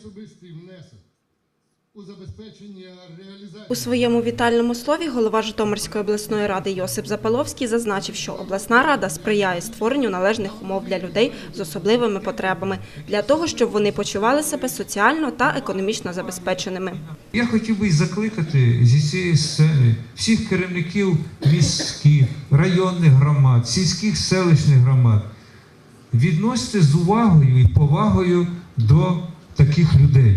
особистий внесок у забезпечення реалізації У своєму вітальному слові голова Житомирської обласної ради Йосип Запаловський зазначив, що обласна рада сприяє створенню належних умов для людей з особливими потребами для того, щоб вони почували себе соціально та економічно забезпеченими. Я хотів би закликати зі цієї сцени всіх керівників міських, районних громад, сільських селищних громад. Відносьте з увагою і повагою до таких людей.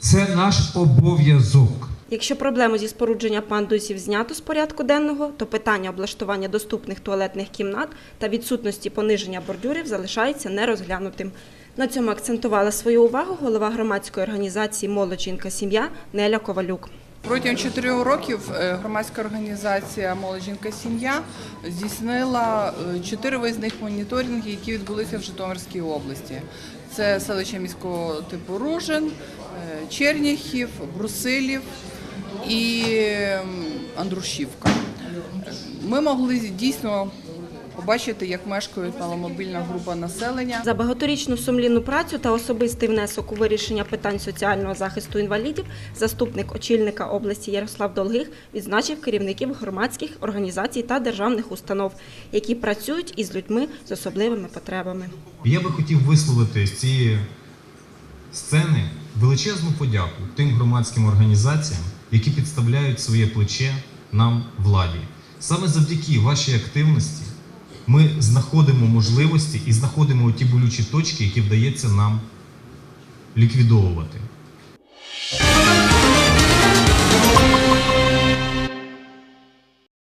Це наш обов'язок. Якщо проблему зі спорудження пандусів знято з порядку денного, то питання облаштування доступних туалетних кімнат та відсутності пониження бордюрів залишається нерозглянутим. На цьому акцентувала свою увагу голова громадської організації Молодь жінка сім'я Неля Ковалюк. Протягом чотирьох років е, громадська організація Молодь жінка сім'я здійснила е, чотири виїзних моніторинги, які відбулися в Житомирській області. Це селище міського типу Ружин, е, Черніхів, Брусилів і Андрушівка. Ми могли дійсно побачити, як мешкають маломобільна група населення. За багаторічну сумлінну працю та особистий внесок у вирішення питань соціального захисту інвалідів заступник очільника області Ярослав Долгих відзначив керівників громадських організацій та державних установ, які працюють із людьми з особливими потребами. Я би хотів висловити з цієї сцени величезну подяку тим громадським організаціям, які підставляють своє плече нам владі. Саме завдяки вашій активності ми знаходимо можливості і знаходимо ті болючі точки, які вдається нам ліквідовувати.